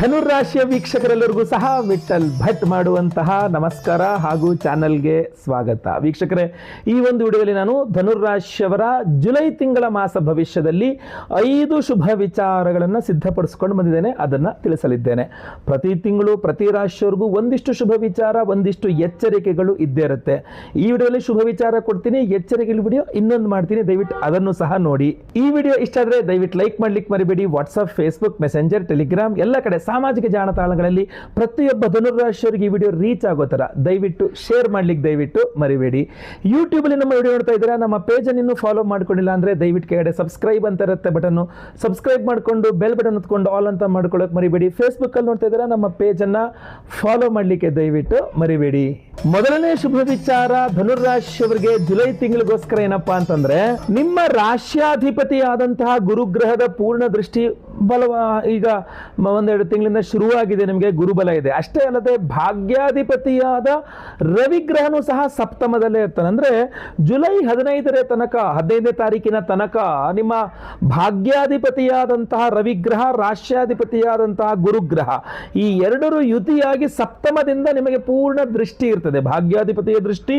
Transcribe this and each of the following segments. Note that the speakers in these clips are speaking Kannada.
ಧನುರಾಶಿಯ ವೀಕ್ಷಕರೆಲ್ಲರಿಗೂ ಸಹ ವಿಠಲ್ ಭಟ್ ಮಾಡುವಂತಹ ನಮಸ್ಕಾರ ಹಾಗೂ ಚಾನಲ್ಗೆ ಸ್ವಾಗತ. ವೀಕ್ಷಕರೇ, ಈ ಒಂದು ವಿಡಿಯೋದಲ್ಲಿ ನಾನು ಧನುರಾಶಿಯವರ ಜುಲೈ ತಿಂಗಳ ಮಾಸ ಭವಿಷ್ಯದಲ್ಲಿ ಐದು ಶುಭ ವಿಚಾರಗಳನ್ನು ಸಿದ್ಧಪಡಿಸ್ಕೊಂಡು ಬಂದಿದ್ದೇನೆ, ಅದನ್ನು ತಿಳಿಸಲಿದ್ದೇನೆ. ಪ್ರತಿ ತಿಂಗಳು, ಪ್ರತಿ ರಾಶಿಯವರಿಗೂ ಒಂದಿಷ್ಟು ಶುಭ ವಿಚಾರ, ಒಂದಿಷ್ಟು ಎಚ್ಚರಿಕೆಗಳು ಇದ್ದೇ ಇರುತ್ತೆ. ಈ ವಿಡಿಯೋದಲ್ಲಿ ಶುಭ ವಿಚಾರ ಕೊಡ್ತೀನಿ ಎಚ್ಚರಿಕೆಗಳ ವಿಡಿಯೋ ಇನ್ನೊಂದು ಮಾಡ್ತೀನಿ, ದಯವಿಟ್ಟು ಅದನ್ನು ಸಹ ನೋಡಿ. ಈ ವಿಡಿಯೋ ಇಷ್ಟ ಆದರೆ ದಯವಿಟ್ಟು ಲೈಕ್ ಮಾಡ್ಲಿಕ್ಕೆ ಮರಿಬೇಡಿ. ವಾಟ್ಸಪ್, ಫೇಸ್ಬುಕ್, ಮೆಸೆಂಜರ್, ಟೆಲಿಗ್ರಾಮ್, ಎಲ್ಲ ಕಡೆ ಸಾಮಾಜಿಕ ಜಾಲತಾಣಗಳಲ್ಲಿ ಪ್ರತಿಯೊಬ್ಬ ಧನುರಾಶಿಯವರಿಗೆ ಈ ವಿಡಿಯೋ ರೀಚ್ ಆಗೋ ಥರ ದಯವಿಟ್ಟು ಶೇರ್ ಮಾಡ್ಲಿಕ್ಕೆ ದಯವಿಟ್ಟು ಮರಿಬೇಡಿ. ಯೂಟ್ಯೂಬಲ್ಲಿ ನಮ್ಮ ವಿಡಿಯೋ ನೋಡ್ತಾ ಇದ್ದೀರಾ? ನಮ್ಮ ಪೇಜನ್ನು ಇನ್ನೂ ಫಾಲೋ ಮಾಡ್ಕೊಂಡಿಲ್ಲ ಅಂದರೆ ದಯವಿಟ್ಟು ಕೆಳಗಡೆ ಸಬ್ಸ್ಕ್ರೈಬ್ ಅಂತ ಇರುತ್ತೆ ಬಟನ್ನು ಸಬ್ಸ್ಕ್ರೈಬ್ ಮಾಡಿಕೊಂಡು ಬೆಲ್ ಬಟನ್ ಹೊತ್ಕೊಂಡು ಆಲ್ ಅಂತ ಮಾಡ್ಕೊಳ್ಳೋಕೆ ಮರಿಬೇಡಿ. ಫೇಸ್ಬುಕ್ಕಲ್ಲಿ ನೋಡ್ತಾ ಇದ್ದೀರಾ? ನಮ್ಮ ಪೇಜನ್ನು ಫಾಲೋ ಮಾಡಲಿಕ್ಕೆ ದಯವಿಟ್ಟು ಮರಿಬೇಡಿ. ಮೊದಲನೇ ಶುಭ ವಿಚಾರ ಧನುರಾಶಿಯವರಿಗೆ ಜುಲೈ ತಿಂಗಳಿಗೋಸ್ಕರ ಏನಪ್ಪಾ ಅಂತಂದ್ರೆ ನಿಮ್ಮ ರಾಶ್ಯಾಧಿಪತಿ ಆದಂತಹ ಗುರುಗ್ರಹದ ಪೂರ್ಣ ದೃಷ್ಟಿ ಬಲವ, ಈಗ ಒಂದೆರಡು ತಿಂಗಳಿಂದ ಶುರುವಾಗಿದೆ ನಿಮಗೆ ಗುರುಬಲ ಇದೆ. ಅಷ್ಟೇ ಅಲ್ಲದೆ ಭಾಗ್ಯಾಧಿಪತಿಯಾದ ರವಿಗ್ರಹನೂ ಸಹ ಸಪ್ತಮದಲ್ಲೇ ಇರ್ತಾನೆ. ಅಂದ್ರೆ ಜುಲೈ ಹದಿನೈದರ ತನಕ, ಹದಿನೈದನೇ ತಾರೀಕಿನ ತನಕ ನಿಮ್ಮ ಭಾಗ್ಯಾಧಿಪತಿಯಾದಂತಹ ರವಿಗ್ರಹ ರಾಶ್ಯಾಧಿಪತಿಯಾದಂತಹ ಗುರುಗ್ರಹ ಈ ಎರಡರೂ ಯುತಿಯಾಗಿ ಸಪ್ತಮದಿಂದ ನಿಮಗೆ ಪೂರ್ಣ ದೃಷ್ಟಿ ಇರ್ತದೆ. ಭಾಗ್ಯಾಧಿಪತಿಯ ದೃಷ್ಟಿ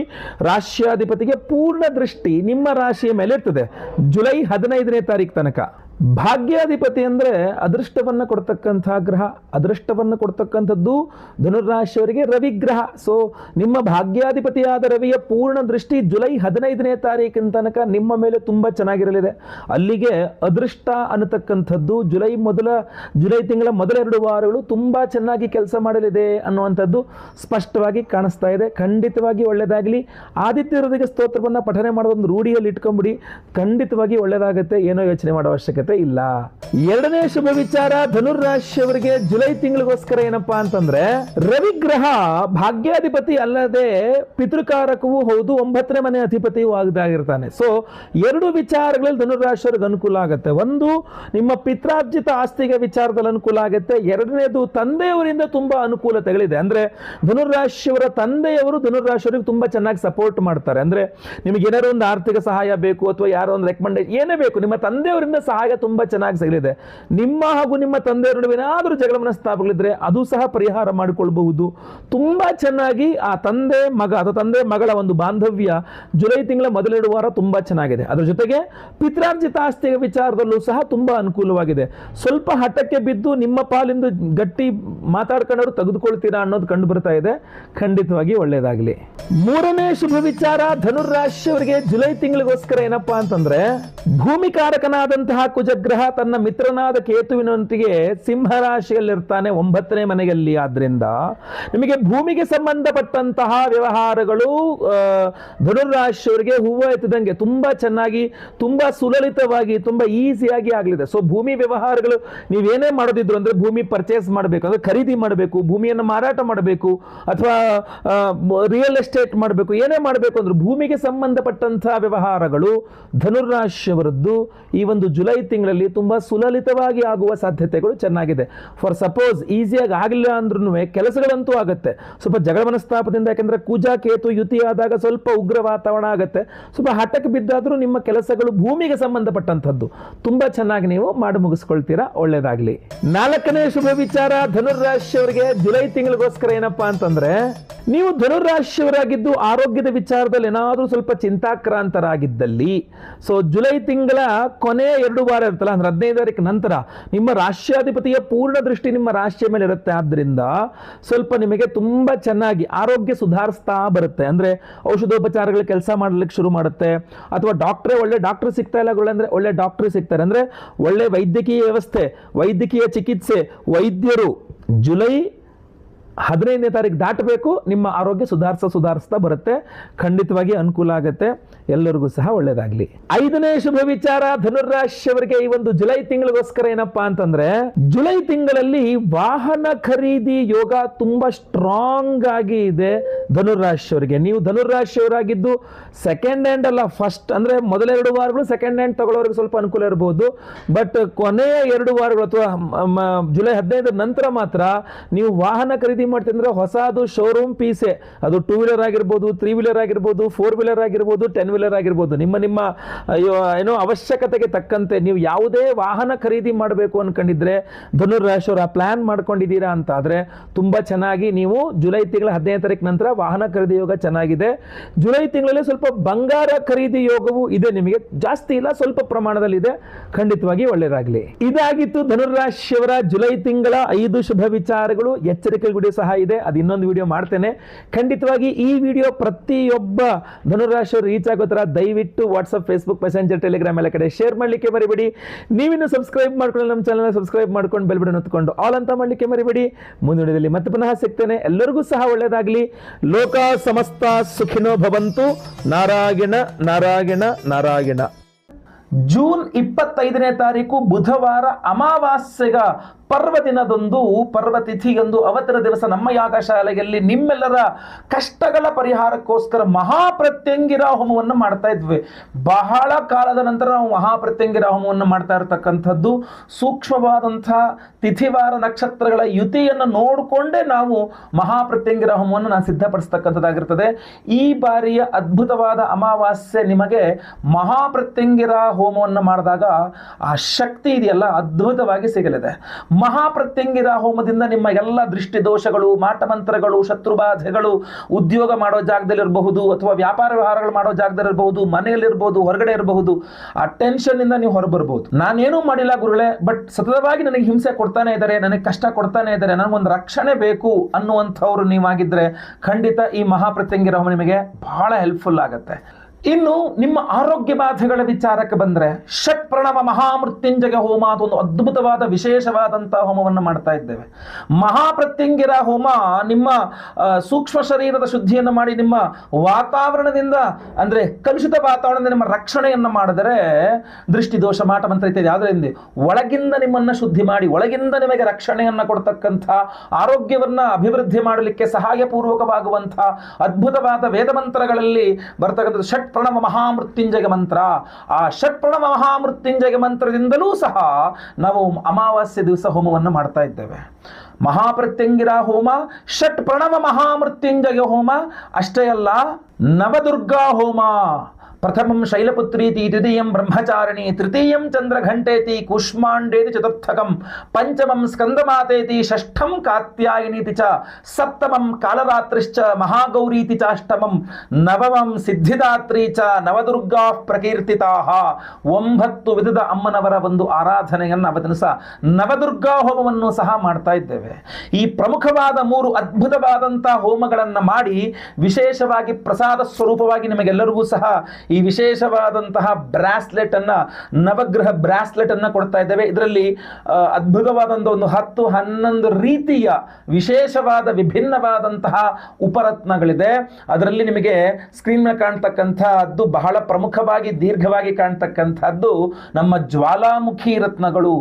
ರಾಶ್ಯಾಧಿಪತಿಗೆ ಪೂರ್ಣ ದೃಷ್ಟಿ ನಿಮ್ಮ ರಾಶಿಯ ಮೇಲೆ ಇರ್ತದೆ. ಜುಲೈ ಹದಿನೈದನೇ ತಾರೀಕು ತನಕ. ಭಾಗ್ಯಾಧಿಪತಿ ಅಂದ್ರೆ ಅದೃಷ್ಟವನ್ನ ಕೊಡ್ತಕ್ಕಂತಹ ಗ್ರಹ, ಅದೃಷ್ಟವನ್ನ ಕೊಡ್ತಕ್ಕಂಥದ್ದು ಧನುರಾಶಿಯವರಿಗೆ ರವಿಗ್ರಹ ಸೊ ನಿಮ್ಮ ಭಾಗ್ಯಾಧಿಪತಿಯಾದ ರವಿಯ ಪೂರ್ಣ ದೃಷ್ಟಿ ಜುಲೈ ಹದಿನೈದನೇ ತಾರೀಕಿನ ತನಕ ನಿಮ್ಮ ಮೇಲೆ ತುಂಬಾ ಚೆನ್ನಾಗಿರಲಿದೆ. ಅಲ್ಲಿಗೆ ಅದೃಷ್ಟ ಅನ್ನತಕ್ಕಂಥದ್ದು ಜುಲೈ ಮೊದಲ, ಜುಲೈ ತಿಂಗಳ ಮೊದಲ ಎರಡು ವಾರಗಳು ತುಂಬಾ ಚೆನ್ನಾಗಿ ಕೆಲಸ ಮಾಡಲಿದೆ ಅನ್ನುವಂಥದ್ದು ಸ್ಪಷ್ಟವಾಗಿ ಕಾಣಿಸ್ತಾ ಇದೆ. ಖಂಡಿತವಾಗಿ ಒಳ್ಳೆಯದಾಗಲಿ ಆದಿತ್ಯ ಹೃದಯ ಸ್ತೋತ್ರವನ್ನು ಪಠನೆ ಮಾಡೋದೊಂದು ರೂಢಿಯಲ್ಲಿ ಇಟ್ಕೊಂಬಿಡಿ. ಖಂಡಿತವಾಗಿ ಒಳ್ಳೆಯದಾಗುತ್ತೆ ಏನೋ ಯೋಚನೆ ಮಾಡೋ ಅವಶ್ಯಕತೆ ಇಲ್ಲ. ಎರಡನೇ ಶುಭ ವಿಚಾರ ಧನುರಾಶಿಯವರಿಗೆ ಜುಲೈ ತಿಂಗಳಿಗೋಸ್ಕರ ಏನಪ್ಪಾ ಅಂತಂದ್ರೆ, ರವಿಗ್ರಹ ಭಾಗ್ಯಾಧಿಪತಿ ಅಲ್ಲದೆ ಪಿತೃಕಾರಕವೂ ಹೌದು, ಒಂಬತ್ತನೇ ಮನೆ ಅಧಿಪತಿಯೂ ಆಗದಾಗಿರ್ತಾನೆ. ಸೊ ಎರಡು ವಿಚಾರಗಳಲ್ಲಿ ಧನುರಾಶಿಯವ್ರಿಗೆ ಅನುಕೂಲ ಆಗುತ್ತೆ. ಒಂದು, ನಿಮ್ಮ ಪಿತ್ರಾರ್ಜಿತ ಆಸ್ತಿಗೆ ವಿಚಾರದಲ್ಲಿ ಅನುಕೂಲ ಆಗುತ್ತೆ. ಎರಡನೇದು, ತಂದೆಯವರಿಂದ ತುಂಬಾ ಅನುಕೂಲತೆಗಳಿದೆ. ಅಂದ್ರೆ ಧನುರಾಶಿಯವರ ತಂದೆಯವರು ಧನುರಾಶಿಯವರಿಗೆ ತುಂಬಾ ಚೆನ್ನಾಗಿ ಸಪೋರ್ಟ್ ಮಾಡ್ತಾರೆ. ಅಂದ್ರೆ, ನಿಮಗೆ ಏನಾದ್ರು ಒಂದು ಆರ್ಥಿಕ ಸಹಾಯ ಬೇಕು ಅಥವಾ ಯಾರೋ ಒಂದು ರೆಕಮೆಂಡೇಶನ್ ಏನೇ ಬೇಕು, ನಿಮ್ಮ ತಂದೆಯವರಿಂದ ಸಹಾಯ ತುಂಬಾ ಚೆನ್ನಾಗಿ ಸಿಗಲಿದೆ. ನಿಮ್ಮ ಹಾಗೂ ನಿಮ್ಮ ತಂದೆಯ ನಡುವೆ ಏನಾದರೂ ಜಗಳ ಮನಸ್ತಾಪಗಳಿದ್ರೆ ಅದು ಸಹ ಪರಿಹಾರ ಮಾಡಿಕೊಳ್ಬಹುದು. ತುಂಬಾ ಚೆನ್ನಾಗಿ ಆ ತಂದೆ ಮಗ ಅಥವಾ ತಂದೆ ಮಗಳ ಒಂದು ಬಾಂಧವ್ಯ ಜುಲೈ ತಿಂಗಳ ಮೊದಲೆರಡು ವಾರ ತುಂಬಾ ಚೆನ್ನಾಗಿದೆ. ಅದರ ಜೊತೆಗೆ ಪಿತ್ರಾರ್ಜಿತ ಆಸ್ತಿಯ ವಿಚಾರದಲ್ಲೂ ಸಹ ತುಂಬಾ ಅನುಕೂಲವಾಗಿದೆ. ಸ್ವಲ್ಪ ಹಠಕ್ಕೆ ಬಿದ್ದು ನಿಮ್ಮ ಪಾಲಿಂದು ಗಟ್ಟಿ ಮಾತಾಡ್ಕೊಂಡವರು ತೆಗೆದುಕೊಳ್ತೀರಾ ಅನ್ನೋದು ಕಂಡು ಬರ್ತಾ ಇದೆ. ಖಂಡಿತವಾಗಿ ಒಳ್ಳೆಯದಾಗಲಿ ಮೂರನೇ ಶುಭ ವಿಚಾರ ಧನುರಾಶಿಯವರಿಗೆ ಜುಲೈ ತಿಂಗಳಿಗೋಸ್ಕರ ಏನಪ್ಪಾ ಅಂತಂದ್ರೆ ಭೂಮಿಕಾರಕನಾದಂತಹ ಕುಜಗ್ರಹ ತನ್ನ ಮಿತ್ರನಾದ ಕೇತುವಿನೊಂದಿಗೆ ಸಿಂಹರಾಶಿಯಲ್ಲಿರ್ತಾನೆ ಒಂಬತ್ತನೇ ಮನೆಯಲ್ಲಿ. ಆದ್ರಿಂದ ನಿಮಗೆ ಭೂಮಿಗೆ ಸಂಬಂಧಪಟ್ಟಂತಹ ವ್ಯವಹಾರಗಳು ಧನುರಾಶಿಯವರಿಗೆ ಹೂವು ಎತ್ತಿದಂಗೆ ತುಂಬಾ ಚೆನ್ನಾಗಿ, ತುಂಬಾ ಸುಲಲಿತವಾಗಿ, ತುಂಬಾ ಈಸಿಯಾಗಿ ಆಗಲಿದೆ. ಸೊ ಭೂಮಿ ವ್ಯವಹಾರಗಳು ನೀವೇನೇ ಮಾಡೋದಿದ್ರು ಅಂದ್ರೆ ಭೂಮಿ ಪರ್ಚೇಸ್ ಮಾಡಬೇಕು. ಅಂದ್ರೆ ಖರೀದಿ ಮಾಡಬೇಕು, ಭೂಮಿಯನ್ನು ಮಾರಾಟ ಮಾಡಬೇಕು, ಅಥವಾ ರಿಯಲ್ ಎಸ್ಟೇಟ್ ಮಾಡಬೇಕು, ಏನೇ ಮಾಡಬೇಕು ಅಂದ್ರೆ ಭೂಮಿಗೆ ಸಂಬಂಧಪಟ್ಟಂತಹ ವ್ಯವಹಾರಗಳು ಧನುರಾಶಿಯವರದ್ದು ಈ ಒಂದು ಜುಲೈ ತಿಂಗಳಲ್ಲಿ ತುಂಬಾ ಸುಲಲಿತವಾಗಿ ಆಗುವ ಸಾಧ್ಯತೆಗಳು ಚೆನ್ನಾಗಿದೆ. ಫಾರ್ ಸಪೋಸ್ ಈಸಿಯಾಗಿ ಆಗಲಿಲ್ಲ ಅಂದ್ರೂ ಕೆಲಸಗಳಂತೂ ಆಗುತ್ತೆ. ಸ್ವಲ್ಪ ಜಗಳ ಮನಸ್ತಾಪದಿಂದ, ಯಾಕಂದ್ರೆ ಕೂಜಾ ಕೇತು ಯುತಿ ಆದಾಗ ಸ್ವಲ್ಪ ಉಗ್ರ ವಾತಾವರಣ ಆಗುತ್ತೆ. ಸ್ವಲ್ಪ ಹಠಕ್ಕೆ ಬಿದ್ದಾದರೂ ನಿಮ್ಮ ಕೆಲಸಗಳು ಭೂಮಿಗೆ ಸಂಬಂಧಪಟ್ಟಂಥದ್ದು. ತುಂಬಾ ಚೆನ್ನಾಗಿ ನೀವು ಮಾಡಿ ಮುಗಿಸ್ಕೊಳ್ತೀರಾ? ಒಳ್ಳೇದಾಗ್ಲಿ. ನಾಲ್ಕನೇ ಶುಭ ವಿಚಾರ ಧನುರಾಶಿಯವರಿಗೆ ಜುಲೈ ತಿಂಗಳಿಗೋಸ್ಕರ ಏನಪ್ಪಾ ಅಂತಂದ್ರೆ, ನೀವು ಧನುರಾಶಿಯವರಾಗಿದ್ದು ಆರೋಗ್ಯದ ವಿಚಾರದಲ್ಲಿ ಏನಾದರೂ ಸ್ವಲ್ಪ ಚಿಂತಾಕ್ರಾಂತರಾಗಿದ್ದಲ್ಲಿ ಸೊ ಜುಲೈ ತಿಂಗಳ ಕೊನೆ ಎರಡು ವಾರ ಇರುತ್ತಲ್ಲ ಅಂದ್ರೆ ಹದಿನೈದು ತಾರೀಕು ನಂತರ ನಿಮ್ಮ ರಾಷ್ಟ್ರಾಧಿಪತಿಯ ಪೂರ್ಣ ದೃಷ್ಟಿ ನಿಮ್ಮ ರಾಶಿಯ ಮೇಲೆ ಇರುತ್ತೆ. ಆದ್ರಿಂದ ಸ್ವಲ್ಪ ನಿಮಗೆ ತುಂಬಾ ಚೆನ್ನಾಗಿ ಆರೋಗ್ಯ ಸುಧಾರಿಸ್ತಾ ಬರುತ್ತೆ. ಅಂದ್ರೆ ಔಷಧೋಪಚಾರಗಳ ಕೆಲಸ ಮಾಡ್ಲಿಕ್ಕೆ ಶುರು ಮಾಡುತ್ತೆ. ಅಥವಾ ಡಾಕ್ಟ್ರೇ ಒಳ್ಳೆ ಡಾಕ್ಟರ್ ಸಿಗ್ತಾ ಇಲ್ಲ ಅಂದ್ರೆ ಒಳ್ಳೆ ಡಾಕ್ಟರ್ ಸಿಗ್ತಾರೆ. ಅಂದ್ರೆ ಒಳ್ಳೆ ವೈದ್ಯಕೀಯ ವ್ಯವಸ್ಥೆ, ವೈದ್ಯಕೀಯ ಚಿಕಿತ್ಸೆ, ವೈದ್ಯರು ಜುಲೈ ಹದಿನೈದನೇ ತಾರೀಕು ದಾಟಬೇಕು, ನಿಮ್ಮ ಆರೋಗ್ಯ ಸುಧಾರಿಸ್ತಾ ಸುಧಾರಿಸ್ತಾ ಬರುತ್ತೆ, ಖಂಡಿತವಾಗಿ ಅನುಕೂಲ ಆಗುತ್ತೆ, ಎಲ್ಲರಿಗೂ ಸಹ ಒಳ್ಳೆಯದಾಗಲಿ ಐದನೇ ಶುಭ ವಿಚಾರ ಧನುರಾಶಿಯವರಿಗೆ ಈ ಒಂದು ಜುಲೈ ತಿಂಗಳಿಗೋಸ್ಕರ ಏನಪ್ಪಾ ಅಂತಂದ್ರೆ, ಜುಲೈ ತಿಂಗಳಲ್ಲಿ ವಾಹನ ಖರೀದಿ ಯೋಗ ತುಂಬಾ ಸ್ಟ್ರಾಂಗ್ ಆಗಿ ಇದೆ ಧನುರಾಶಿಯವರಿಗೆ ನೀವು ಧನುರಾಶಿಯವರಾಗಿದ್ದು ಸೆಕೆಂಡ್ ಹ್ಯಾಂಡ್ ಅಲ್ಲ ಫಸ್ಟ್ ಅಂದರೆ ಮೊದಲೆರಡು ವಾರಗಳು ಸೆಕೆಂಡ್ ಹ್ಯಾಂಡ್ ತಗೊಳ್ಳೋರಿಗೆ ಸ್ವಲ್ಪ ಅನುಕೂಲ ಇರಬಹುದು ಬಟ್ ಕೊನೆಯ ಎರಡು ವಾರಗಳು ಅಥವಾ ಜುಲೈ ಹದಿನೈದರ ನಂತರ ಮಾತ್ರ ನೀವು ವಾಹನ ಖರೀದಿ ಮಾಡ್ತಿದ್ರೆ ಹೊಸದು ಶೋರೂಮ್ ಪೀಸೆ ಅದು ಟೂ ವೀಲರ್ ಆಗಿರ್ಬೋದು ತ್ರೀ ವೀಲರ್ ಆಗಿರ್ಬೋದು ಫೋರ್ ವೀಲರ್ ಆಗಿರ್ಬೋದು ಟೆನ್ ವೀಲರ್ ಆಗಿರ್ಬೋದು. ನಿಮ್ಮ ನಿಮ್ಮ ಏನೋ ಅವಶ್ಯಕತೆಗೆ ತಕ್ಕಂತೆ ನೀವು ಯಾವುದೇ ವಾಹನ ಖರೀದಿ ಮಾಡಬೇಕು ಅಂದ್ಕೊಂಡಿದ್ರೆ ಧನುರಾಶಿಯವರು ಆ ಪ್ಲಾನ್ ಮಾಡ್ಕೊಂಡಿದ್ದೀರಾ ಅಂತ ಆದರೆ ತುಂಬ ಚೆನ್ನಾಗಿ ನೀವು ಜುಲೈ ತಿಂಗಳ ಹದಿನೈದು ತಾರೀಕು ನಂತರ ವಾಹನ ಖರೀದಿ ಯೋಗ ಚೆನ್ನಾಗಿದೆ. ಜುಲೈ ತಿಂಗಳಲ್ಲಿ ಸ್ವಲ್ಪ ಬಂಗಾರ ಖರೀದಿ ಯೋಗವೂ ಇದೆ ನಿಮಗೆ. ಜಾಸ್ತಿ ಇಲ್ಲ, ಸ್ವಲ್ಪ ಪ್ರಮಾಣದಲ್ಲಿ ಇದೆ. ಖಂಡಿತವಾಗಿ ಒಳ್ಳೆಯದಾಗಲಿ. ಇದಾಗಿತ್ತು ಧನುರಾಶಿಯವರ ಜುಲೈ ತಿಂಗಳ ಐದು ಶುಭ ವಿಚಾರಗಳು. ಎಚ್ಚರಿಕೆ ವಿಡಿಯೋ ಸಹ ಇದೆ, ಅದು ಇನ್ನೊಂದು ವಿಡಿಯೋ ಮಾಡ್ತೇನೆ. ಖಂಡಿತವಾಗಿ ಈ ವಿಡಿಯೋ ಪ್ರತಿಯೊಬ್ಬ ಧನುರಾಶಿಯವರು ರೀಚ್ ಆಗೋ ಥರ ದಯವಿಟ್ಟು ವಾಟ್ಸಪ್ ಫೇಸ್ಬುಕ್ ಮೆಸೆಂಜರ್ ಟೆಲಿಗ್ರಾಮ್ ಎಲ್ಲ ಕಡೆ ಶೇರ್ ಮಾಡಲಿಕ್ಕೆ ಮರಿಬೇಡಿ. ನೀವಿನ್ನು ಸಬ್ಸ್ಕ್ರೈಬ್ ಮಾಡ್ಕೊಂಡು ನಮ್ಮ ಚಾನಲ್ನ ಸಬ್ಸ್ಕ್ರೈಬ್ ಮಾಡ್ಕೊಂಡು ಬೆಲ್ ಬಟನ್ ಹೊತ್ಕೊಂಡು ಆಲ್ ಅಂತ ಮಾಡಲಿಕ್ಕೆ ಮರಿಬೇಡಿ. ಮುಂದಿನದಲ್ಲಿ ಮತ್ತೆ ಪುನಃ ಸಿಗ್ತೇನೆ. ಎಲ್ಲರಿಗೂ ಸಹ ಒಳ್ಳೆಯದಾಗಲಿ ಲೋಕ ಸಮಸ್ತ ಸುಖಿನೋ ಭವಂತು. ನಾರಾಯಣ ನಾರಾಯಣ ನಾರಾಯಣ. ಜೂನ್ ಇಪ್ಪತ್ತೈದನೇ ತಾರೀಕು ಬುಧವಾರ ಅಮಾವಾಸ್ಯೆಗ ಪರ್ವ ದಿನದೊಂದು ಪರ್ವ ತಿಥಿಯೊಂದು ಅವತರ ದಿವಸ ನಮ್ಮ ಯಾಗಶಾಲೆಯಲ್ಲಿ ನಿಮ್ಮೆಲ್ಲರ ಕಷ್ಟಗಳ ಪರಿಹಾರಕ್ಕೋಸ್ಕರ ಮಹಾಪ್ರತ್ಯಂಗಿರ ಹೋಮವನ್ನು ಮಾಡ್ತಾ ಇದ್ವಿ. ಬಹಳ ಕಾಲದ ನಂತರ ನಾವು ಮಹಾಪ್ರತ್ಯಂಗಿರ ಹೋಮವನ್ನು ಮಾಡ್ತಾ ಇರತಕ್ಕಂಥದ್ದು. ಸೂಕ್ಷ್ಮವಾದಂಥ ತಿಥಿವಾರ ನಕ್ಷತ್ರಗಳ ಯುತಿಯನ್ನು ನೋಡಿಕೊಂಡೇ ನಾವು ಮಹಾಪ್ರತ್ಯಂಗಿರ ಹೋಮವನ್ನು ನಾನು ಸಿದ್ಧಪಡಿಸ್ತಕ್ಕಂಥದ್ದಾಗಿರ್ತದೆ. ಈ ಬಾರಿಯ ಅದ್ಭುತವಾದ ಅಮಾವಾಸ್ಯೆ ನಿಮಗೆ ಮಹಾಪ್ರತ್ಯಂಗಿರ ಹೋಮವನ್ನು ಮಾಡಿದಾಗ ಆ ಶಕ್ತಿ ಇದೆಯಲ್ಲ, ಅದ್ಭುತವಾಗಿ ಸಿಗಲಿದೆ. ಮಹಾಪ್ರತ್ಯಂಗಿರ ಹೋಮದಿಂದ ನಿಮ್ಮ ಎಲ್ಲ ದೃಷ್ಟಿ ದೋಷಗಳು ಮಾಟಮಂತ್ರಗಳು ಶತ್ರುಬಾಧೆಗಳು ಉದ್ಯೋಗ ಮಾಡೋ ಜಾಗದಲ್ಲಿರಬಹುದು ಅಥವಾ ವ್ಯಾಪಾರ ವ್ಯವಹಾರಗಳು ಮಾಡೋ ಜಾಗದಲ್ಲಿರಬಹುದು ಮನೆಯಲ್ಲಿರ್ಬೋದು ಹೊರಗಡೆ ಇರಬಹುದು, ಆ ಟೆನ್ಷನ್ನಿಂದ ನೀವು ಹೊರಬರ್ಬೋದು ನಾನೇನೂ ಮಾಡಿಲ್ಲ ಗುರುಗಳೇ ಬಟ್ ಸತತವಾಗಿ ನನಗೆ ಹಿಂಸೆ ಕೊಡ್ತಾನೆ ಇದ್ದಾರೆ, ನನಗೆ ಕಷ್ಟ ಕೊಡ್ತಾನೆ ಇದ್ದಾರೆ, ನನಗೊಂದು ರಕ್ಷಣೆ ಬೇಕು ಅನ್ನುವಂಥವ್ರು ನೀವಾಗಿದ್ದರೆ ಖಂಡಿತ ಈ ಮಹಾಪ್ರತ್ಯಂಗಿರ ಹೋಮ ನಿಮಗೆ ಬಹಳ ಹೆಲ್ಪ್ಫುಲ್ ಆಗುತ್ತೆ. ಇನ್ನು ನಿಮ್ಮ ಆರೋಗ್ಯ ಬಾಧೆಗಳ ವಿಚಾರಕ್ಕೆ ಬಂದ್ರೆ ಷಟ್ ಪ್ರಣವ ಮಹಾಮೃತ್ಯುಂಜಯ ಹೋಮ ಒಂದು ಅದ್ಭುತವಾದ ವಿಶೇಷವಾದಂತಹ ಹೋಮವನ್ನು ಮಾಡ್ತಾ ಇದ್ದೇವೆ. ಮಹಾಪ್ರತ್ಯಂಗಿರ ಹೋಮ ನಿಮ್ಮ ಸೂಕ್ಷ್ಮ ಶರೀರದ ಶುದ್ಧಿಯನ್ನು ಮಾಡಿ ನಿಮ್ಮ ವಾತಾವರಣದಿಂದ, ಅಂದ್ರೆ ಕಲುಷಿತ ವಾತಾವರಣದಿಂದ ನಿಮ್ಮ ರಕ್ಷಣೆಯನ್ನು ಮಾಡಿದರೆ ದೃಷ್ಟಿ ದೋಷ ಮಾಟ ಮಂತ್ರ ಇತ್ಯಾದಿ. ಆದ್ದರಿಂದ ಒಳಗಿಂದ ನಿಮ್ಮನ್ನು ಶುದ್ಧಿ ಮಾಡಿ, ಒಳಗಿಂದ ನಿಮಗೆ ರಕ್ಷಣೆಯನ್ನ ಕೊಡ್ತಕ್ಕಂಥ ಆರೋಗ್ಯವನ್ನ ಅಭಿವೃದ್ಧಿ ಮಾಡಲಿಕ್ಕೆ ಸಹಾಯಪೂರ್ವಕವಾಗುವಂಥ ಅದ್ಭುತವಾದ ವೇದ ಮಂತ್ರಗಳಲ್ಲಿ ಬರ್ತಕ್ಕಂಥ ಷಟ್ ಪ್ರಣವ ಮಹಾಮೃತ್ಯುಂಜಯ ಮಂತ್ರ. ಆ ಷಟ್ ಪ್ರಣವ ಮಹಾಮೃತ್ಯುಂಜಯ ಮಂತ್ರದಿಂದಲೂ ಸಹ ನಾವು ಅಮಾವಾಸ್ಯೆ ದಿವಸ ಹೋಮವನ್ನು ಮಾಡ್ತಾ ಇದ್ದೇವೆ. ಮಹಾಪ್ರತ್ಯಂಗಿರ ಹೋಮ ಷಟ್ ಪ್ರಣವ ಮಹಾಮೃತ್ಯುಂಜಯ ಹೋಮ, ಅಷ್ಟೇ ಅಲ್ಲ, ನವದುರ್ಗಾ ಹೋಮ. ಪ್ರಥಮಂ ಶೈಲಪುತ್ರೀತಿ ದ್ವಿತೀಯಂ ಬ್ರಹ್ಮಚಾರಿಣಿ, ತೃತೀಯಂ ಚಂದ್ರಘಂಟೇತಿ, ಕೂಷ್ಮಾಂಡೇತಿ ಚತುರ್ಥಕಂ, ಪಂಚಮಂ ಸ್ಕಂದಮಾತೇತಿ, ಷಷ್ಠಂ ಕಾತ್ಯಾಯಿನೀತಿ ಚ, ಸಪ್ತಮಂ ಕಾಲರಾತ್ರಿಶ್ಚ, ಮಹಾಗೌರೀತಿ ಚಾಷ್ಟಮಂ ನವಮಂ ಸಿದ್ಧಿದಾತ್ರಿ ಚ, ನವದುರ್ಗಾ ಪ್ರಕೀರ್ತಿತಾಹ ಒಂಬತ್ತು ವಿಧದ ಅಮ್ಮನವರ ಒಂದು ಆರಾಧನೆಯನ್ನು ಅವತ್ತಿನ ಸಹ ನವದುರ್ಗಾ ಹೋಮವನ್ನು ಸಹ ಮಾಡ್ತಾ ಇದ್ದೇವೆ. ಈ ಪ್ರಮುಖವಾದ ಮೂರು ಅದ್ಭುತವಾದಂಥ ಹೋಮಗಳನ್ನು ಮಾಡಿ ವಿಶೇಷವಾಗಿ ಪ್ರಸಾದ ಸ್ವರೂಪವಾಗಿ ನಿಮಗೆಲ್ಲರಿಗೂ ಸಹ ಈ ವಿಶೇಷವಾದಂತಹ ಬ್ರಾಸ್ಲೆಟ್ ಅನ್ನ, ನವಗ್ರಹ ಬ್ರಾಸ್ಲೆಟ್ ಅನ್ನ ಕೊಡ್ತಾ ಇದ್ದೇವೆ. ಇದರಲ್ಲಿ ಅದ್ಭುತವಾದಂಥ ಒಂದು ಹತ್ತು ಹನ್ನೊಂದು ರೀತಿಯ ವಿಶೇಷವಾದ, ವಿಭಿನ್ನವಾದಂತಹ ಉಪರತ್ನಗಳಿದೆ. ಅದರಲ್ಲಿ ನಿಮಗೆ ಸ್ಕ್ರೀನ್ ಮೇಲೆ ಕಾಣ್ತಕ್ಕಂಥದ್ದು ಬಹಳ ಪ್ರಮುಖವಾಗಿ, ದೀರ್ಘವಾಗಿ ಕಾಣ್ತಕ್ಕಂಥದ್ದು ನಮ್ಮ ಜ್ವಾಲಾಮುಖಿ ರತ್ನಗಳು.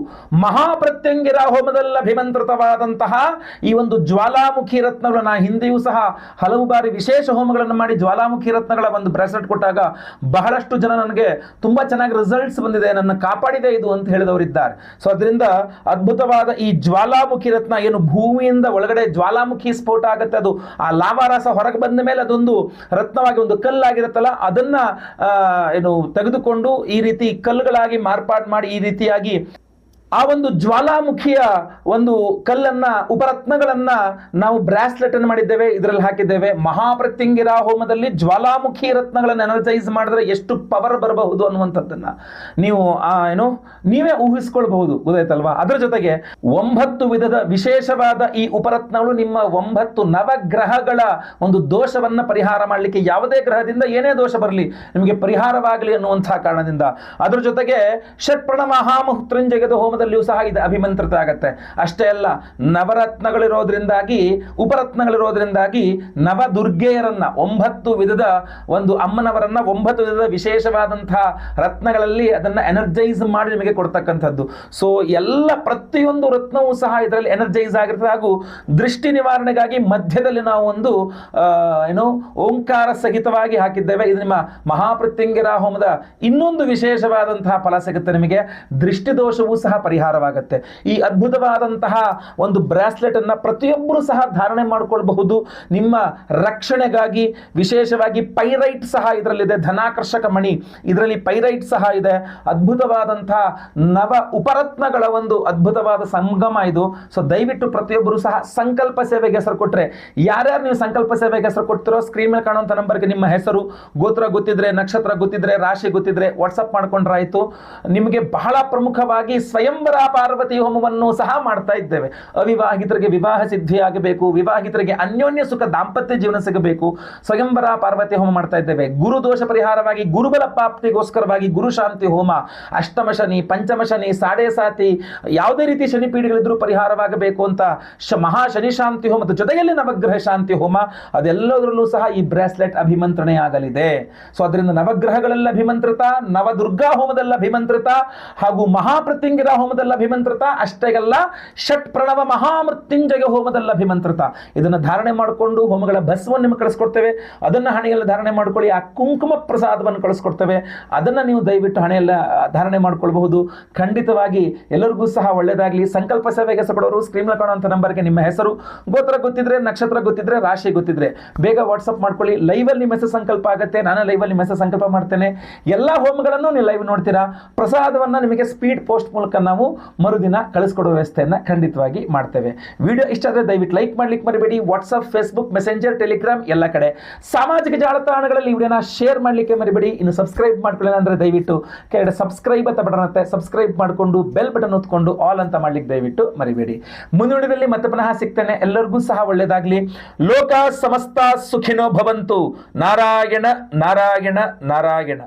ಮಹಾಪ್ರತ್ಯಂಗಿರ ಹೋಮದಲ್ಲಿ ಅಭಿಮಂತ್ರಿತವಾದಂತಹ ಈ ಒಂದು ಜ್ವಾಲಾಮುಖಿ ರತ್ನಗಳು. ನಾ ಹಿಂದೆಯೂ ಸಹ ಹಲವು ಬಾರಿ ವಿಶೇಷ ಹೋಮಗಳನ್ನು ಮಾಡಿ ಜ್ವಾಲಾಮುಖಿ ರತ್ನಗಳ ಒಂದು ಬ್ರಾಸ್ಲೆಟ್ ಕೊಟ್ಟಾಗ ಬಹಳಷ್ಟು ಜನ ನನಗೆ ತುಂಬ ಚೆನ್ನಾಗಿ ರಿಸಲ್ಟ್ಸ್ ಬಂದಿದೆ, ನನ್ನ ಕಾಪಾಡಿದೆ ಇದು ಅಂತ ಹೇಳಿದವರಿದ್ದಾರೆ. ಸೊ ಅದರಿಂದ ಅದ್ಭುತವಾದ ಈ ಜ್ವಾಲಾಮುಖಿ ರತ್ನ ಏನು ಭೂಮಿಯಿಂದ ಒಳಗಡೆ ಜ್ವಾಲಾಮುಖಿ ಸ್ಫೋಟ ಆಗುತ್ತೆ, ಅದು ಆ ಲಾವಾರಾಸ ಹೊರಗೆ ಬಂದ ಮೇಲೆ ಅದೊಂದು ರತ್ನವಾಗಿ ಒಂದು ಕಲ್ಲಾಗಿರುತ್ತಲ್ಲ, ಅದನ್ನ ಏನು ತೆಗೆದುಕೊಂಡು ಈ ರೀತಿ ಕಲ್ಲುಗಳಾಗಿ ಮಾರ್ಪಾಡು ಮಾಡಿ ಈ ರೀತಿಯಾಗಿ ಆ ಒಂದು ಜ್ವಾಲಾಮುಖಿಯ ಒಂದು ಕಲ್ಲನ್ನ, ಉಪರತ್ನಗಳನ್ನ ನಾವು ಬ್ರಾಸ್ಲೆಟ್ ಅನ್ನು ಮಾಡಿದ್ದೇವೆ, ಇದರಲ್ಲಿ ಹಾಕಿದ್ದೇವೆ. ಮಹಾಪ್ರತ್ಯಂಗಿರ ಹೋಮದಲ್ಲಿ ಜ್ವಾಲಾಮುಖಿ ರತ್ನಗಳನ್ನು ಎನರ್ಜೈಸ್ ಮಾಡಿದ್ರೆ ಎಷ್ಟು ಪವರ್ ಬರಬಹುದು ಅನ್ನುವಂಥದ್ದನ್ನ ನೀವು, ಆ, ಏನು, ನೀವೇ ಊಹಿಸ್ಕೊಳ್ಬಹುದು. ಗೊತ್ತಾಯ್ತಲ್ವಾ? ಅದರ ಜೊತೆಗೆ ಒಂಬತ್ತು ವಿಧದ ವಿಶೇಷವಾದ ಈ ಉಪರತ್ನಗಳು ನಿಮ್ಮ ಒಂಬತ್ತು ನವಗ್ರಹಗಳ ಒಂದು ದೋಷವನ್ನ ಪರಿಹಾರ ಮಾಡಲಿಕ್ಕೆ ಯಾವುದೇ ಗ್ರಹದಿಂದ ಏನೇ ದೋಷ ಬರಲಿ, ನಿಮಗೆ ಪರಿಹಾರವಾಗಲಿ ಅನ್ನುವಂತಹ ಕಾರಣದಿಂದ. ಅದರ ಜೊತೆಗೆ ಷಟ್ಪ್ರಣ ಮಹಾಮೃತ್ಯುಂಜಯದ ಹೋಮದಲ್ಲಿ ಹೋಮದಲ್ಲಿಯೂ ಸಹ ಇದು ಅಭಿಮಂತ್ರಿತ ಆಗುತ್ತೆ ಅಷ್ಟೇ ಅಲ್ಲ, ನವರತ್ನಗಳಿರೋದ್ರಿಂದಾಗಿ, ಉಪರತ್ನಗಳಿರೋದ್ರಿಂದಾಗಿ ನವದುರ್ಗೆಯರನ್ನ, ಒಂಬತ್ತು ವಿಧದ ಒಂದು ಅಮ್ಮನವರನ್ನ, ಒಂಬತ್ತು ವಿಧದ ವಿಶೇಷವಾದಂತಹ ರತ್ನಗಳಲ್ಲಿ ಅದನ್ನ ಎನರ್ಜೈಸ್ ಮಾಡಿ ನಿಮಗೆ ಕೊಡ್ತಕ್ಕಂಥದ್ದು. ಸೊ ಎಲ್ಲ ಪ್ರತಿಯೊಂದು ರತ್ನವೂ ಸಹ ಇದರಲ್ಲಿ ಎನರ್ಜೈಸ್ ಆಗಿರ್ತದೆ. ಹಾಗೂ ದೃಷ್ಟಿ ನಿವಾರಣೆಗಾಗಿ ಮಧ್ಯದಲ್ಲಿ ನಾವು ಒಂದು ಏನು, ಓಂಕಾರ ಸಹಿತವಾಗಿ ಹಾಕಿದ್ದೇವೆ. ಇದು ನಿಮ್ಮ ಮಹಾಪೃತ್ಯಂಗಿರ ಹೋಮದ ಇನ್ನೊಂದು ವಿಶೇಷವಾದಂತಹ ಫಲ ಸಿಗುತ್ತೆ ನಿಮಗೆ. ದೃಷ್ಟಿ ದೋಷವೂ ಸಹ ಪರಿಹಾರವಾಗುತ್ತೆ. ಈ ಅದ್ಭುತವಾದಂತಹ ಒಂದು ಬ್ರಾಸ್ಲೆಟ್ ಪ್ರತಿಯೊಬ್ಬರೂ ಸಹ ಧಾರಣೆ ಮಾಡಿಕೊಳ್ಬಹುದು. ನಿಮ್ಮ ರಕ್ಷಣೆಗಾಗಿ ವಿಶೇಷವಾಗಿ ಪೈರೈಟ್ ಸಹ ಇದರಲ್ಲಿದೆ. ಧನಾಕರ್ಷಕ ಮಣಿ. ಇದರಲ್ಲಿ ಪೈರೈಟ್ ಸಹ ಇದೆ. ಅದ್ಭುತವಾದಂತಹ ನವ ಉಪರತ್ನಗಳ ಒಂದು ಅದ್ಭುತವಾದ ಸಂಗಮ ಇದು. ಸೊ ದಯವಿಟ್ಟು ಪ್ರತಿಯೊಬ್ಬರು ಸಹ ಸಂಕಲ್ಪ ಸೇವೆಗೆ ಹೆಸರು ಕೊಟ್ಟರೆ ಯಾರ್ಯಾರು ನೀವು ಸಂಕಲ್ಪ ಸೇವೆಗೆ ಹೆಸರು ಕೊಡ್ತಿರೋ ಸ್ಕ್ರೀನ್ ಮೇಲೆ ಕಾಣುವಂಥ ನಂಬರ್ಗೆ ನಿಮ್ಮ ಹೆಸರು. ಗೋತ್ರ ಗೊತ್ತಿದ್ರೆ, ನಕ್ಷತ್ರ ಗೊತ್ತಿದ್ರೆ, ರಾಶಿ ಗೊತ್ತಿದ್ರೆ ವಾಟ್ಸಪ್ ಮಾಡ್ಕೊಂಡ್ರಾಯ್ತು. ನಿಮಗೆ ಬಹಳ ಪ್ರಮುಖವಾಗಿ ಸ್ವಯಂವರ ಪಾರ್ವತಿ ಹೋಮವನ್ನು ಸಹ ಮಾಡ್ತಾ ಇದ್ದೇವೆ. ಅವಿವಾಹಿತರಿಗೆ ವಿವಾಹ ಸಿದ್ಧಿಯಾಗಬೇಕು, ವಿವಾಹಿತರಿಗೆ ಅನ್ಯೋನ್ಯ ಸುಖ ದಾಂಪತ್ಯ ಜೀವನ ಸಿಗಬೇಕು, ಸ್ವಯಂವರ ಪಾರ್ವತಿ ಹೋಮ ಮಾಡ್ತಾ ಇದ್ದೇವೆ. ಗುರು ದೋಷ ಪರಿಹಾರವಾಗಿ, ಗುರುಬಲ ಪ್ರಾಪ್ತಿಗೋಸ್ಕರವಾಗಿ ಗುರು ಶಾಂತಿ ಹೋಮ, ಅಷ್ಟಮ ಶನಿ, ಪಂಚಮ ಶನಿ, ಸಾಡೆ ಸಾತಿ, ಯಾವುದೇ ರೀತಿ ಶನಿ ಪೀಡಿಗಳಿದ್ರೂ ಪರಿಹಾರವಾಗಬೇಕು ಅಂತ ಮಹಾ ಶನಿ ಶಾಂತಿ ಹೋಮದ ಜೊತೆಯಲ್ಲಿ ನವಗ್ರಹ ಶಾಂತಿ ಹೋಮ, ಅದೆಲ್ಲದರಲ್ಲೂ ಸಹ ಈ ಬ್ರಾಸ್ಲೆಟ್ ಅಭಿಮಂತ್ರಣೆ ಆಗಲಿದೆ ಸೊ ಅದರಿಂದ ನವಗ್ರಹಗಳಲ್ಲಿ ಅಭಿಮಂತ್ರಿತ, ನವದುರ್ಗಾ ಹೋಮದಲ್ಲಿ ಅಭಿಮಂತ್ರಿತ ಹಾಗೂ ಮಹಾಪ್ರತ್ಯಂಗಿರ ಹೋಮದಲ್ಲಿ ಅಭಿಮಂತ್ರಿತ ಅಷ್ಟೇ ಅಲ್ಲ ಷಟ್ ಪ್ರಣವ ಮಹಾಮೃತ್ಯುಂಜಯ ಹೋಮದಲ್ಲಿ ಅಭಿಮಂತ್ರಿತ. ಇದನ್ನು ಧಾರಣೆ ಮಾಡಿಕೊಂಡು ಹೋಮಗಳ ಭಸ್ವನ್ನು ನಿಮಗೆ ಕಳಿಸ್ಕೊಡ್ತೇವೆ. ಅದನ್ನು ಹಣೆಯಲ್ಲಿ ಧಾರಣೆ ಮಾಡ್ಕೊಳ್ಳಿ, ಆ ಕುಂಕುಮ ಪ್ರಸಾದವನ್ನು ಕಳಿಸ್ಕೊಡ್ತೇವೆ. ಅದನ್ನು ನೀವು ದಯವಿಟ್ಟು ಹಣೆಯಲ್ಲ ಧಾರಣೆ ಮಾಡ್ಕೊಳ್ಬಹುದು. ಖಂಡಿತವಾಗಿ ಎಲ್ಲರಿಗೂ ಸಹ ಒಳ್ಳೆಯದಾಗಲಿ ಸಂಕಲ್ಪ ಸೇವೆಗೆ ಹೆಸರು ಸ್ಕ್ರೀನ್ ಕಾಣುವಂಥ ನಂಬರ್ಗೆ ನಿಮ್ಮ ಹೆಸರು. ಗೋತ್ರ ಗೊತ್ತಿದ್ರೆ, ನಕ್ಷತ್ರ ಗೊತ್ತಿದ್ರೆ, ರಾಶಿ ಗೊತ್ತಿದ್ರೆ. ಬೇಗ ವಾಟ್ಸಪ್ ಮಾಡ್ಕೊಳ್ಳಿ. ಲೈವಲ್ಲಿ ನಿಮ್ಮ ಹೆಸರು ಸಂಕಲ್ಪ ಆಗುತ್ತೆ. ನಾನು ಲೈವಲ್ಲಿ ನಿಮ್ಮ ಹೆಸರು ಸಂಕಲ್ಪ ಮಾಡ್ತೇನೆ. ಎಲ್ಲ ಹೋಮಗಳನ್ನು ನೀವು ಲೈವ್ ನೋಡ್ತೀರಾ. ಪ್ರಸಾದವನ್ನು ನಿಮಗೆ ಸ್ಪೀಡ್ ಪೋಸ್ಟ್ ಮೂಲಕ ನಾವು ಮರುದಿನ ಕಳಿಸ್ಕೊಡೋ ವ್ಯವಸ್ಥೆಯನ್ನು ಖಂಡಿತವಾಗಿ ಮಾಡ್ತೇವೆ. ವಿಡಿಯೋ ಇಷ್ಟ ಆದರೆ ದಯವಿಟ್ಟು ಲೈಕ್ ಮಾಡ್ಲಿಕ್ಕೆ ಮರಿಬೇಡಿ. ವಾಟ್ಸಪ್ ಫೇಸ್ಬುಕ್ ಮೆಸೆಂಜರ್ ಟೆಲಿಗ್ರಾಮ್ ಎಲ್ಲ ಕಡೆ. ಸಾಮಾಜಿಕ ಜಾಲತಾಣಗಳಲ್ಲಿ ವಿಡಿಯೋನ ಶೇರ್ ಮಾಡಲಿಕ್ಕೆ ಮರಿಬೇಡಿ. ಇನ್ನು ಸಬ್ಸ್ಕ್ರೈಬ್ ಮಾಡ್ಕೊಳ್ಳೋಣ ಅಂದರೆ ದಯವಿಟ್ಟು ಕೆಳಗಡೆ ಸಬ್ಸ್ಕ್ರೈಬ್ ಅಂತ ಬಟನ್ ಅಂತ ಸಬ್ಸ್ಕ್ರೈಬ್ ಮಾಡಿಕೊಂಡು ಬೆಲ್ ಬಟನ್ ಹೊತ್ಕೊಂಡು ಆಲ್ ಅಂತ ಮಾಡ್ಲಿಕ್ಕೆ ದಯವಿಟ್ಟು ಮರಿಬೇಡಿ. ಮುಂದುವರಿದಲ್ಲಿ ಮತ್ತೆ ಪುನಃ ಸಿಗ್ತೇನೆ. ಎಲ್ಲರಿಗೂ ಸಹ ಒಳ್ಳೆಯದಾಗಲಿ ಲೋಕ ಸಮಸ್ತ ಸುಖಿನೋ ಭವಂತು. ನಾರಾಯಣ ನಾರಾಯಣ ನಾರಾಯಣ.